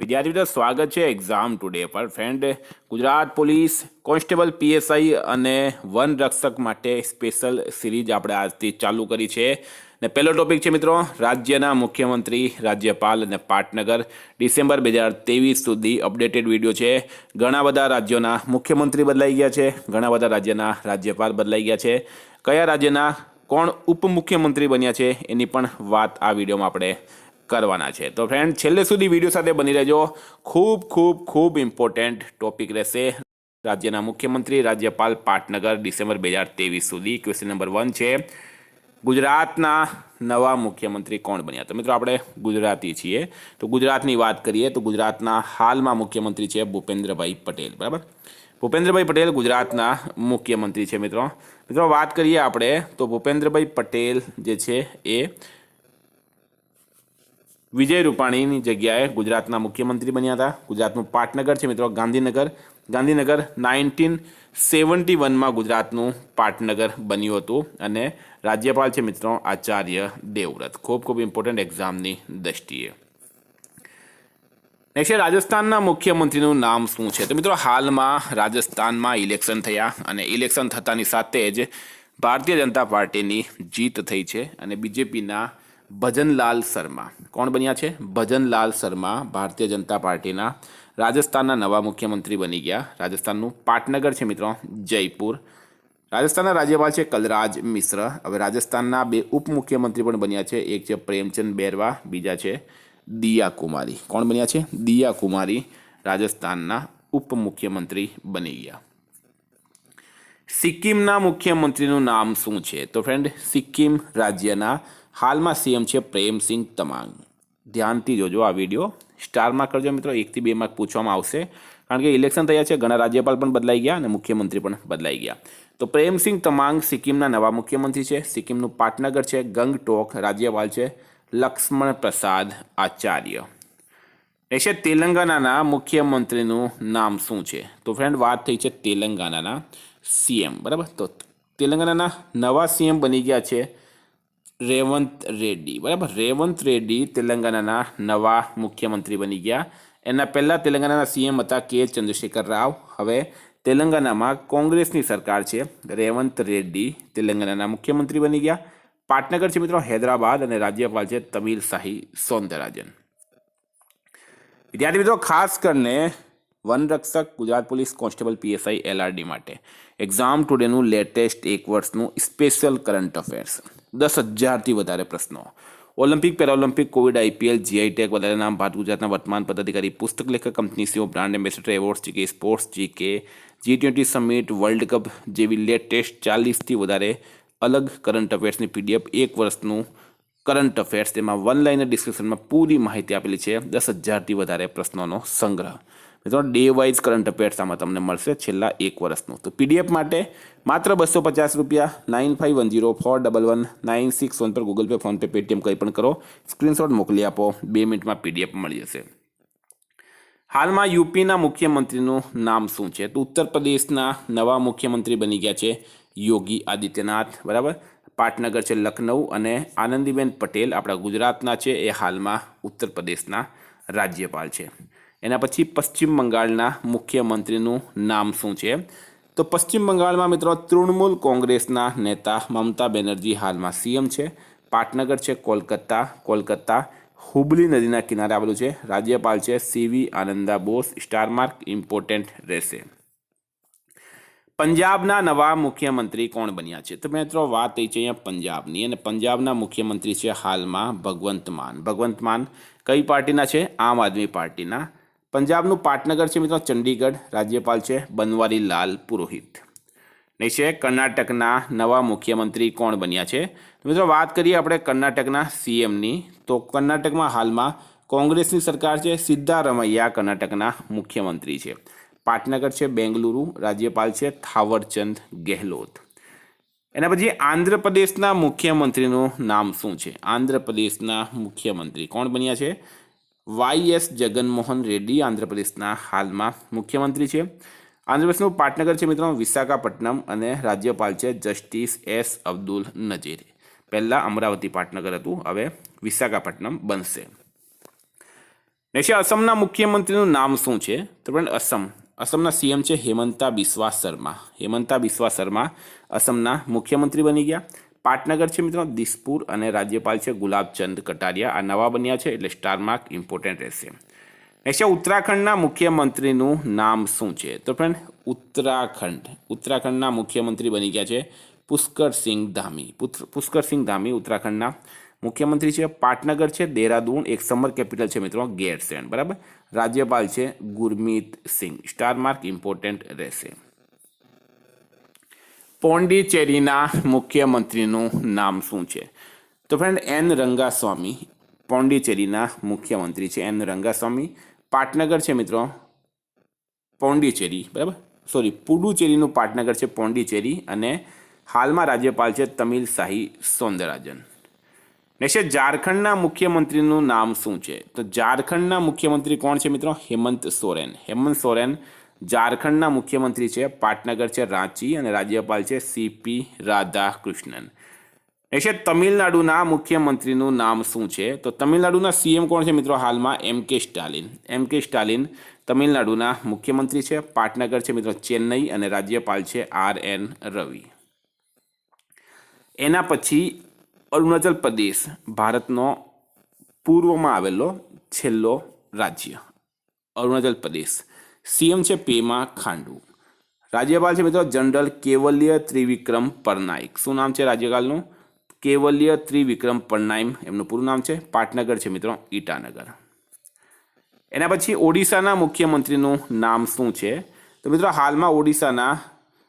વિદ્યાર્થી મિત્રો સ્વાગત છે એક્ઝામ ટુડે પર. Friend Gujarat police constable PSI અને વન રક્ષક માટે સ્પેશિયલ સિરીઝ આપણે આજથી ચાલુ કરી છે. ને પહેલો ટોપિક છે મિત્રો, રાજ્યના મુખ્યમંત્રી, રાજ્યપાલ અને પાટનગર ડિસેમ્બર બે હજાર ત્રેવીસ સુધી અપડેટેડ વીડિયો છે. ઘણા બધા રાજ્યોના મુખ્યમંત્રી બદલાઈ ગયા છે, ઘણા બધા રાજ્યના રાજ્યપાલ બદલાઈ ગયા છે. કયા રાજ્યના કોણ ઉપમુખ્યમંત્રી બન્યા છે, એની પણ વાત આ વિડીયોમાં આપણે કરવાના છે. તો ફ્રેન્ડ છેલ્લે સુધી વીડિયો સાથે બની રહેજો. ખૂબ ખૂબ ખૂબ ઇમ્પોર્ટન્ટ ટોપિક રહેશે. રાજ્યના મુખ્યમંત્રી રાજ્યપાલ પાટનગર ડિસેમ્બર બે હજાર ત્રેવીસ સુધી ક્વેશ્ચન નંબર વન છે. ગુજરાતના નવા મુખ્યમંત્રી કોણ બન્યા? તો મિત્રો, આપણે ગુજરાતી છીએ. તો ગુજરાતની વાત કરીએ તો ગુજરાતના હાલમાં મુખ્યમંત્રી છે ભૂપેન્દ્રભાઈ પટેલ. બરાબર? ભૂપેન્દ્રભાઈ પટેલ ગુજરાતના મુખ્યમંત્રી છે મિત્રો. મિત્રો, વાત કરીએ આપણે તો ભૂપેન્દ્રભાઈ પટેલ જે છે એ વિજય રૂપાણીની જગ્યાએ ગુજરાતના મુખ્યમંત્રી બન્યા હતા. ગુજરાતનું પાટનગર છે મિત્રો, ગાંધીનગર. ગાંધીનગર નાઇન્ટીન સેવન્ટી વનમાં ગુજરાતનું પાટનગર બન્યું હતું અને રાજ્યપાલ છે મિત્રો આચાર્ય દેવવ્રત. ખૂબ ખૂબ ઇમ્પોર્ટન્ટ એક્ઝામની દ્રષ્ટિએ. નેક્સ્ટ છે, રાજસ્થાનના મુખ્યમંત્રીનું નામ શું છે? તો મિત્રો, હાલમાં રાજસ્થાનમાં ઇલેક્શન થયા અને ઇલેક્શન થતાની સાથે જ ભારતીય જનતા પાર્ટીની જીત થઈ છે અને બીજેપીના ભજનલાલ શર્મા. કોણ બન્યા છે? ભજનલાલ શર્મા ભારતીય જનતા પાર્ટીના રાજસ્થાનના નવા મુખ્યમંત્રી બની ગયા. રાજસ્થાનનું પાટનગર છે મિત્રો, જયપુર. રાજસ્થાનના રાજ્યપાલ છે કલરાજ મિશ્ર. હવે રાજસ્થાનના બે ઉપમુખ્યમંત્રી પણ બન્યા છે. એક છે પ્રેમચંદ બેરવા, બીજા છે દિયા કુમારી કોણ બન્યા છે? દિયા કુમારી રાજસ્થાનના ઉપમુખ્યમંત્રી બની ગયા. સિક્કિમના મુખ્યમંત્રીનું નામ શું છે? તો ફ્રેન્ડ સિક્કિમ રાજ્યના હાલમાં સીએમ છે પ્રેમસિંહ તમાંગ. ધ્યાનથી જોજો આ વીડિયો. સ્ટારમાં કરજો મિત્રો, એકથી બે માર્ક પૂછવામાં આવશે. કારણ કે ઇલેક્શન થયા છે, ઘણા રાજ્યપાલ પણ બદલાઈ ગયા અને મુખ્યમંત્રી પણ બદલાઈ ગયા. તો પ્રેમસિંહ તમાંગ સિક્કિમના નવા મુખ્યમંત્રી છે. સિક્કિમનું પાટનગર છે, ગંગટોક રાજ્યપાલ છે, લક્ષ્મણ પ્રસાદ આચાર્ય. એ છે તેલંગાનાના મુખ્યમંત્રીનું નામ શું છે? તો ફ્રેન્ડ વાત થઈ છે તેલંગાનાના સીએમ, બરાબર? તો તેલંગાનાના નવા સીએમ બની ગયા છે રેવંત રેડ્ડી, બરાબર? રેવંત રેડ્ડી તેલંગાનાના નવા મુખ્યમંત્રી બની ગયા. એના પહેલાં તેલંગાનાના સીએમ હતા કે ચંદ્રશેખર રાવ. હવે તેલંગાનામાં કોંગ્રેસની સરકાર છે. રેવંત રેડ્ડી તેલંગાનાના મુખ્યમંત્રી બની ગયા. પાટનગર છે મિત્રો હૈદરાબાદ અને રાજ્યપાલ છે તમિલ શાહી સૌંદરરાજન. વિદ્યાર્થી મિત્રો, ખાસ કરીને વનરક્ષક Gujarat police constable PSI LRD માટે. એક્ઝામ ટુડેનું લેટેસ્ટ એક વર્ષનું સ્પેશિયલ કરંટ અફેર્સ દસ હજારથી વધારે પ્રશ્નો. Olympic Paralympic Covid IPL GI tech વધારે નામ. ભારત ગુજરાતના વર્તમાન પદાધિકારી, પુસ્તક લેખક company CEO brand ambassador awards GK sports GK G twenty summit world cup જેવી લેટેસ્ટ ચાલીસથી વધારે અલગ કરંટ અફેર્સની પીડીએફ એક વર્ષનું કરંટ અફેર્સ તેમાં વન લાઇનર ડિસ્ક્રિપ્શનમાં પૂરી માહિતી આપેલી છે. દસ હજારથી વધારે પ્રશ્નોનો સંગ્રહ. મિત્રો ડે વાઇઝ કરંટ અફેર્સ તમને મળશે છેલ્લા એક વર્ષનું. તો પીડીએફ માટે માત્ર બસો પચાસ રૂપિયા nine five one zero four double one nine six one પર ગૂગલ પે ફોનપે પેટીએમ કંઈ પણ કરો. સ્ક્રીનશોટ મોકલી આપો. બે મિનિટમાં પીડીએફ મળી જશે. હાલમાં યુપીના મુખ્યમંત્રીનું નામ શું છે? તો ઉત્તર પ્રદેશના નવા મુખ્યમંત્રી બની ગયા છે યોગી આદિત્યનાથ, બરાબર? પાટનગર છે લખનઉ અને આનંદીબેન પટેલ આપણા ગુજરાતના છે. એ હાલમાં ઉત્તર પ્રદેશના રાજ્યપાલ છે. એના પછી પશ્ચિમ બંગાળના મુખ્યમંત્રીનું નામ શું છે? તો પશ્ચિમ બંગાળમાં મિત્રો તૃણમૂલ કોંગ્રેસના નેતા મમતા બેનર્જી હાલમાં સીએમ છે, પાટનગર છે, કોલકાતા કોલકાતા, હુબલી નદીના કિનારે આવેલું છે, રાજ્યપાલ છે CV Ananda Bose star mark important રહેશે. પંજાબના નવા મુખ્યમંત્રી કોણ બન્યા છે? તો મિત્રો વાત થઈ છે અહીંયા પંજાબની અને પંજાબના મુખ્યમંત્રી છે હાલમાં ભગવંત માન. ભગવંત માન કઈ પાર્ટીના છે? આમ આદમી પાર્ટીના. પંજાબનું પાટનગર છે મિત્રો, ચંડીગઢ, રાજ્યપાલ છે બનવારીલાલ પુરોહિત. નહીં છે, કર્ણાટકના નવા મુખ્યમંત્રી કોણ બન્યા છે? મિત્રો, વાત કરીએ આપણે કર્ણાટકના સીએમની. તો કર્ણાટકમાં હાલમાં કોંગ્રેસની સરકાર છે, સિદ્ધારમૈયા કર્ણાટકના મુખ્યમંત્રી છે. પાટનગર છે, બેંગલુરુ, રાજ્યપાલ છે, થાવરચંદ ગેહલોત. એના પછી આંધ્રપ્રદેશના મુખ્યમંત્રીનું નામ શું છે? આંધ્રપ્રદેશના મુખ્યમંત્રી કોણ બન્યા છે? વાય એસ જગનમોહન રેડ્ડી આંધ્રપ્રદેશના હાલમાં મુખ્યમંત્રી છે. આંધ્રપ્રદેશનું પાટનગર છે મિત્રો, વિશાખાપટ્ટનમ અને રાજ્યપાલ છે જસ્ટિસ એસ અબ્દુલ નજીર. પહેલાં અમરાવતી પાટનગર હતું, હવે વિશાખાપટ્ટનમ બનશે. નેક્સ્ટ અસમના મુખ્યમંત્રીનું નામ શું છે? તો ફ્રેન્ડ અસમ અસમના સીએમ છે હેમંતા બિસ્વા શર્મા. હેમંતા બિસ્વા શર્મા અસમના મુખ્યમંત્રી બની ગયા. પાટનગર છે મિત્રો, દિસપુર અને રાજ્યપાલ છે ગુલાબચંદ કટારિયા. આ નવા બન્યા છે એટલે સ્ટાર માર્ક ઇમ્પોર્ટન્ટ રહેશે. નેક્સ્ટ ઉત્તરાખંડના મુખ્યમંત્રીનું નામ શું છે? તો ફ્રેન્ડ ઉત્તરાખંડ. ઉત્તરાખંડના મુખ્યમંત્રી બની ગયા છે પુષ્કરસિંહ ધામી. પુષ્કરસિંહ ધામી ઉત્તરાખંડના મુખ્યમંત્રી છે. પાટનગર છે, દેહરાદૂન, એક સમર કેપિટલ છે મિત્રો ગેરસેન બરાબર? રાજ્યપાલ છે Gurmeet Singh star mark important રહેશે. પોંડિચેરીના મુખ્યમંત્રીનું નામ શું છે? તો ફ્રેન્ડ એન રંગાસ્વામી પોંડિચેરીના મુખ્યમંત્રી છે. એન રંગાસ્વામી પાટનગર છે મિત્રો. પોંડિચેરી, બરાબર? સોરી પુડુચેરીનું પાટનગર છે, પોંડિચેરી અને હાલમાં રાજ્યપાલ છે તમિલ શાહી સૌંદરાજન નેક્સ્ટ ઝારખંડના મુખ્યમંત્રીનું નામ શું છે? તો ઝારખંડના મુખ્યમંત્રી કોણ છે મિત્રો? હેમંત સોરેન. હેમંત સોરેન ઝારખંડના મુખ્યમંત્રી છે પાટનગર છે રાંચી અને રાજ્યપાલ છે સીપી રાધાકૃષ્ણન. છે તમિલનાડુના મુખ્યમંત્રીનું નામ શું છે? તો તમિલનાડુના સીએમ કોણ છે મિત્રો હાલમાં? એમ કે સ્ટાલિન. એમ કે સ્ટાલિન તમિલનાડુના મુખ્યમંત્રી છે, પાટનગર છે મિત્રો ચેન્નઈ અને રાજ્યપાલ છે આર એન રવિ. એના પછી અરુણાચલ પ્રદેશ, ભારતનો પૂર્વમાં આવેલો છેલ્લો રાજ્ય, અરુણાચલ પ્રદેશ. સીએમ છે પેમા ખાંડુ. રાજ્યપાલ છે મિત્રો જનરલ કેવલ્ય ત્રિવિક્રમ પરનાઇક. શું નામ છે રાજ્યપાલનું? કેવલ્ય ત્રિવિક્રમ પરનાઇમ, એમનું પૂરું નામ છે. પાટનગર છે મિત્રો, ઈટાનગર. એના પછી ઓડિશાના મુખ્યમંત્રીનું નામ શું છે? તો મિત્રો હાલમાં ઓડિશાના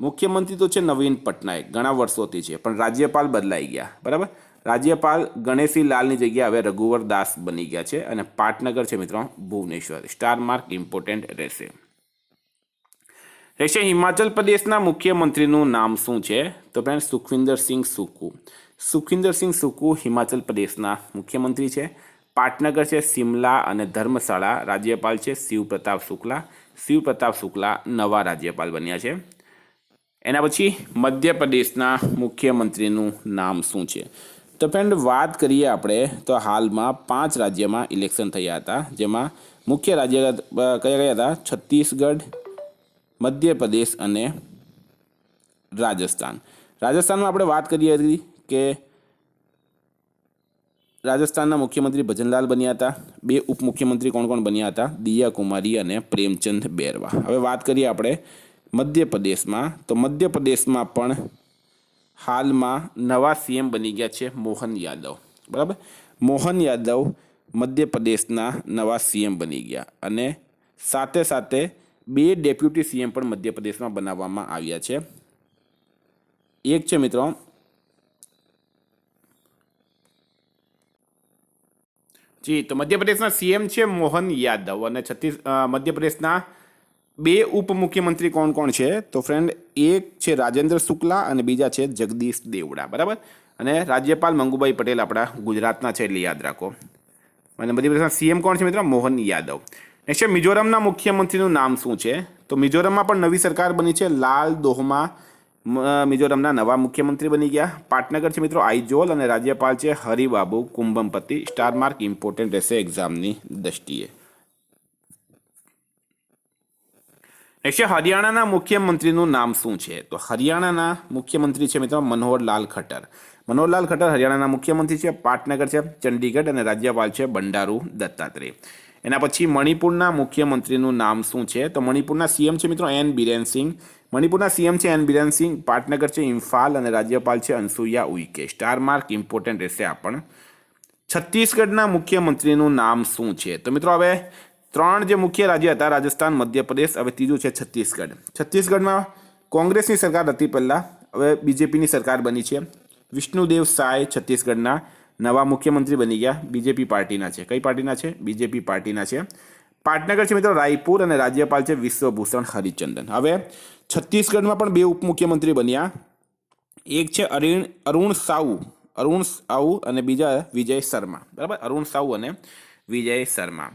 મુખ્યમંત્રી તો છે નવીન પટનાયક, ઘણા વર્ષોથી છે, પણ રાજ્યપાલ બદલાઈ ગયા, બરાબર? રાજ્યપાલ ગણેશી લાલની જગ્યાએ હવે રઘુવર દાસ બની ગયા છે અને પાટનગર છે મિત્રો, ભુવનેશ્વર, સ્ટાર માર્ક ઇમ્પોર્ટન્ટ રહેશે. રહેશે હિમાચલ પ્રદેશના મુખ્યમંત્રીનું નામ શું છે? તો ફ્રેન્ડ સુખવિન્દરસિંહ સુકુ. સુખવિન્દરસિંહ સુકુ હિમાચલ પ્રદેશના મુખ્યમંત્રી છે. પાટનગર છે સિમલા અને ધર્મશાળા રાજ્યપાલ છે શિવ પ્રતાપ શુક્લા. શિવ પ્રતાપ શુક્લા નવા રાજ્યપાલ બન્યા છે. એના પછી મધ્યપ્રદેશના મુખ્યમંત્રીનું નામ શું છે? તો ફ્રેન્ડ વાત કરીએ આપણે તો હાલમાં પાંચ રાજ્યમાં ઇલેક્શન થયા હતા, જેમાં મુખ્ય રાજ્ય કયા કયા હતા? છત્તીસગઢ મધ્યપ્રદેશ અને રાજસ્થાન. રાજસ્થાનમાં આપણે વાત કરીએ હતી કે રાજસ્થાનના મુખ્યમંત્રી ભજનલાલ બન્યા હતા. બે ઉપમુખ્યમંત્રી કોણ કોણ બન્યા હતા? દિયા કુમારી અને પ્રેમચંદ બેરવા. હવે વાત કરીએ આપણે મધ્યપ્રદેશમાં. તો મધ્યપ્રદેશમાં પણ હાલમાં નવા સીએમ બની ગયા છે મોહન યાદવ. બરાબર? મોહન યાદવ મધ્યપ્રદેશના નવા સીએમ બની ગયા અને સાથે સાથે બે ડેપ્યુટી સીએમ પણ મધ્યપ્રદેશમાં બનાવવામાં આવ્યા છે. એક છે મિત્રો, જી, તો મધ્યપ્રદેશના સીએમ છે મોહન યાદવ અને છત્તીસ મધ્યપ્રદેશના બે ઉપમુખ્યમંત્રી કોણ કોણ છે? તો ફ્રેન્ડ એક છે રાજેન્દ્ર શુક્લા અને બીજા છે જગદીશ દેવડા, બરાબર? અને રાજ્યપાલ મંગુભાઈ પટેલ આપણા ગુજરાતના છે, એટલે યાદ રાખો. અને મધ્યપ્રદેશના સીએમ કોણ છે મિત્રો? મોહન યાદવ. નેક્સ્ટ છે, મિઝોરમના મુખ્યમંત્રીનું નામ શું છે? તો મિઝોરમમાં પણ નવી સરકાર બની છે. લાલ દોહમાં મિઝોરમના નવા મુખ્યમંત્રી બની ગયા. પાટનગર છે મિત્રો આઈજોલ અને રાજ્યપાલ છે Haribabu Kambhampati. Star mark important રહેશે એક્ઝામની દ્રષ્ટિએ. નેક્સ્ટ હરિયાણાના મુખ્યમંત્રીનું નામ શું છે? તો હરિયાણાના મુખ્યમંત્રી છે મિત્રો મનોહરલાલ ખટ્ટર. મનોહરલાલ ખટ્ટર હરિયાણાના મુખ્યમંત્રી છે, પાટનગર છે, ચંડીગઢ અને રાજ્યપાલ છે બંડારુ દત્તાત્રેય. એના પછી મણિપુરના મુખ્યમંત્રીનું નામ શું છે? તો મણિપુરના સીએમ છે મિત્રો એન બિરેન સિંહ મણિપુરના સીએમ છે એન બિરેન સિંહ પાટનગર છે ઇમ્ફાલ અને રાજ્યપાલ છે Anusuiya Uikey. Star mark important રહેશે આ પણ. છત્તીસગઢના મુખ્યમંત્રીનું નામ શું છે? તો મિત્રો હવે ત્રણ જે મુખ્ય રાજ્ય હતા, રાજસ્થાન, મધ્યપ્રદેશ, હવે ત્રીજું છે છત્તીસગઢ. છત્તીસગઢમાં કોંગ્રેસની સરકાર હતી પહેલાં, હવે બીજેપીની સરકાર બની છે. વિષ્ણુદેવ સાય છત્તીસગઢના નવા મુખ્યમંત્રી બની ગયા બીજેપી પાર્ટીના છે. કઈ પાર્ટીના છે? બીજેપી પાર્ટીના છે. પાટનગર છે મિત્રો, રાયપુર અને રાજ્યપાલ છે વિશ્વભૂષણ હરિચંદન. હવે છત્તીસગઢમાં પણ બે ઉપમુખ્યમંત્રી બન્યા. એક છે અરુણ અરુણ સાઉ અરુણ સાઉ અને બીજા વિજય શર્મા. બરાબર? અરુણ સાઉ અને વિજય શર્મા.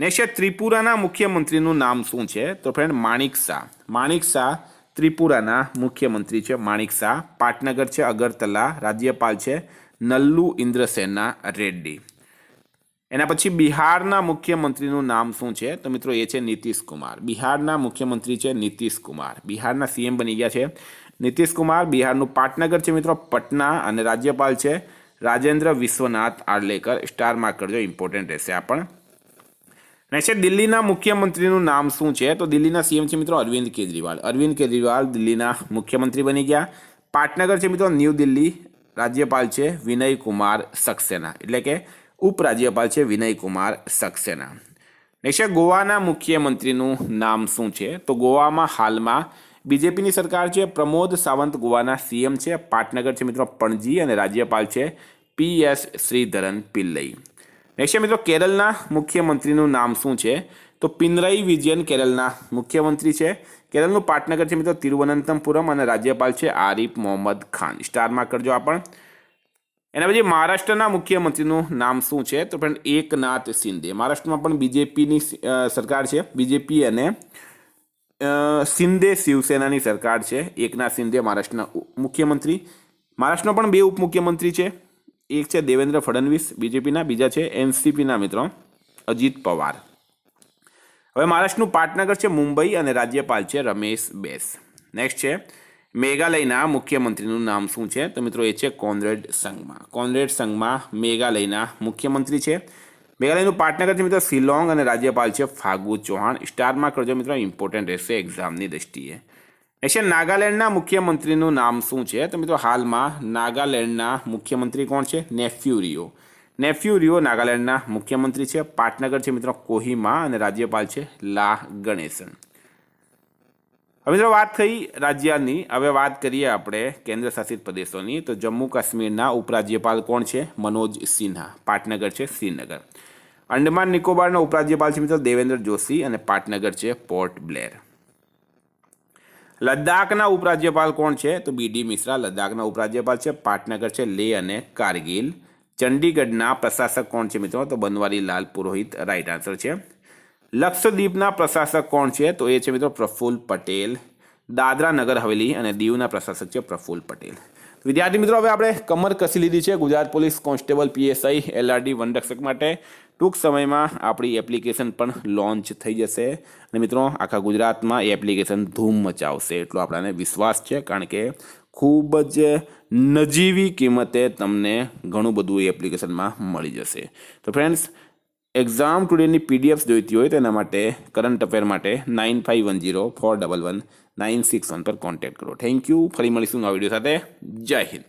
નેક્સ્ટ છે ત્રિપુરાના મુખ્યમંત્રીનું નામ શું છે? તો ફ્રેન્ડ માણિક શાહ. માણિક શાહ ત્રિપુરાના મુખ્યમંત્રી છે. માણિક શાહ પાટનગર છે, અગરતલા. રાજ્યપાલ છે નલ્લુ ઇન્દ્રસેના રેડ્ડી. એના પછી બિહારના મુખ્યમંત્રીનું નામ શું છે? તો મિત્રો એ છે નીતિશ કુમાર. બિહારના મુખ્યમંત્રી છે નીતિશ કુમાર. બિહારના સીએમ બની ગયા છે નીતિશ કુમાર. બિહારનું પાટનગર છે મિત્રો, પટના અને રાજ્યપાલ છે રાજેન્દ્ર વિશ્વનાથ આર્લેકર સ્ટાર માર્ક કરજો ઇમ્પોર્ટન્ટ રહેશે આ પણ. છે દિલ્હીના મુખ્યમંત્રીનું નામ શું છે? તો દિલ્હીના સીએમ છે મિત્રો અરવિંદ કેજરીવાલ. અરવિંદ કેજરીવાલ દિલ્હીના મુખ્યમંત્રી બની ગયા. પાટનગર છે મિત્રો, ન્યૂ દિલ્હી રાજ્યપાલ છે વિનય કુમાર સક્સેના. એટલે કે ઉપરાજ્યપાલ છે વિનય કુમાર સક્સેના. નેક્સ્ટ ગોવાના મુખ્યમંત્રીનું નામ શું છે? તો ગોવામાં હાલમાં બીજેપીની સરકાર છે, પ્રમોદ સાવંત ગોવાના સીએમ છે, પાટનગર છે મિત્રો પણજી અને રાજ્યપાલ છે P S Sreedharan Pillai. Next મિત્રો કેરળના મુખ્યમંત્રીનું નામ શું છે? તો પિનરઈ વિજયન કેરળના મુખ્યમંત્રી છે કેરળનું પાટનગર છે મિત્રો, તિરુવનંતપુરમ અને રાજ્યપાલ છે આરિફ મોહમ્મદ ખાન. સ્ટારમાં કરજો આ પણ. એના પછી મહારાષ્ટ્રના મુખ્યમંત્રીનું નામ શું છે? તો ફ્રેન્ડ એકનાથ શિંદે. મહારાષ્ટ્રમાં પણ બીજેપીની સરકાર છે. બીજેપી અને શિંદે શિવસેનાની સરકાર છે. એકનાથ શિંદે મહારાષ્ટ્રના મુખ્યમંત્રી. મહારાષ્ટ્રમાં પણ બે ઉપમુખ્યમંત્રી છે. એક છે દેવેન્દ્ર ફડણવીસ, બીજેપીના, બીજા છે એનસીપીના મિત્રો, અજીત પવાર. હવે મહારાષ્ટ્રનું પાટનગર છે, મુંબઈ અને રાજ્યપાલ છે, રમેશ બેસ. નેક્સ્ટ છે, મેઘાલયના મુખ્યમંત્રીનું નામ શું છે? તો મિત્રો એ છે કોનરેડ સંઘમાં કોનરેડ સંઘમાં મેઘાલયના મુખ્યમંત્રી છે. મેઘાલયનું પાટનગર છે, મિત્રો, શિલોંગ અને રાજ્યપાલ છે, ફાગુ ચૌહાણ. સ્ટારમાં કરજો, મિત્રો ઇમ્પોર્ટન્ટ રહેશે એક્ઝામની દ્રષ્ટિએ. નેક્સ્ટ નાગાલેન્ડના મુખ્યમંત્રીનું નામ શું છે? તો મિત્રો, હાલમાં નાગાલેન્ડના મુખ્યમંત્રી કોણ છે? નેફ્યુ રિયો નેફ્યુ રિયો નાગાલેન્ડના મુખ્યમંત્રી છે, પાટનગર છે મિત્રો કોહિમા અને રાજ્યપાલ છે લા ગણેશન. હવે મિત્રો વાત થઈ રાજ્યની, હવે વાત કરીએ આપણે કેન્દ્ર શાસિત પ્રદેશોની. તો જમ્મુ કાશ્મીરના ઉપરાજ્યપાલ કોણ છે? મનોજ સિન્હા. પાટનગર છે શ્રીનગર. અંડમાન નિકોબારના ઉપરાજ્યપાલ છે મિત્રો દેવેન્દ્ર જોશી અને પાટનગર છે પોર્ટ બ્લેર. લદ્દાખના ઉપરાજ્યપાલ કોણ છે? તો બીડી મિશ્રા. લદ્દાખના ઉપરાજ્યપાલ છે પાટનગર છે લેહ અને કારગિલ. ચંડીગઢના પ્રશાસક કોણ છે મિત્રો? તો બનવારી લાલ પુરોહિત રાઈટ આન્સર છે. લક્ષદ્વીપના પ્રશાસક કોણ છે? તો એ છે મિત્રો પ્રફુલ્લ પટેલ. દાદરા નગર હવેલી અને દીવના પ્રશાસક છે પ્રફુલ્લ પટેલ. વિદ્યાર્થી મિત્રો, હવે આપણે કમર કસી લીધી છે Gujarat police constable PSI LRD વનરક્ષક માટે. ટૂંક સમયમાં આપણી એપ્લિકેશન પણ લોન્ચ થઈ જશે. અને મિત્રો, આખા ગુજરાતમાં એ એપ્લિકેશન ધૂમ મચાવશે. એટલો આપણાને વિશ્વાસ છે, કારણ કે ખૂબ જ નજીવી કિંમતે તમને ઘણું બધું એ એપ્લિકેશનમાં મળી જશે. તો ફ્રેન્ડ્સ એક્ઝામ ટુડેની પીડીએફ જોઈતી હોય તેના માટે કરંટ અફેર માટે nine five one zero four double one nine six one પર કોન્ટેક્ટ કરો. થેન્ક યુ ફરી મળીશું આ વીડિયો સાથે. જય હિન્દ.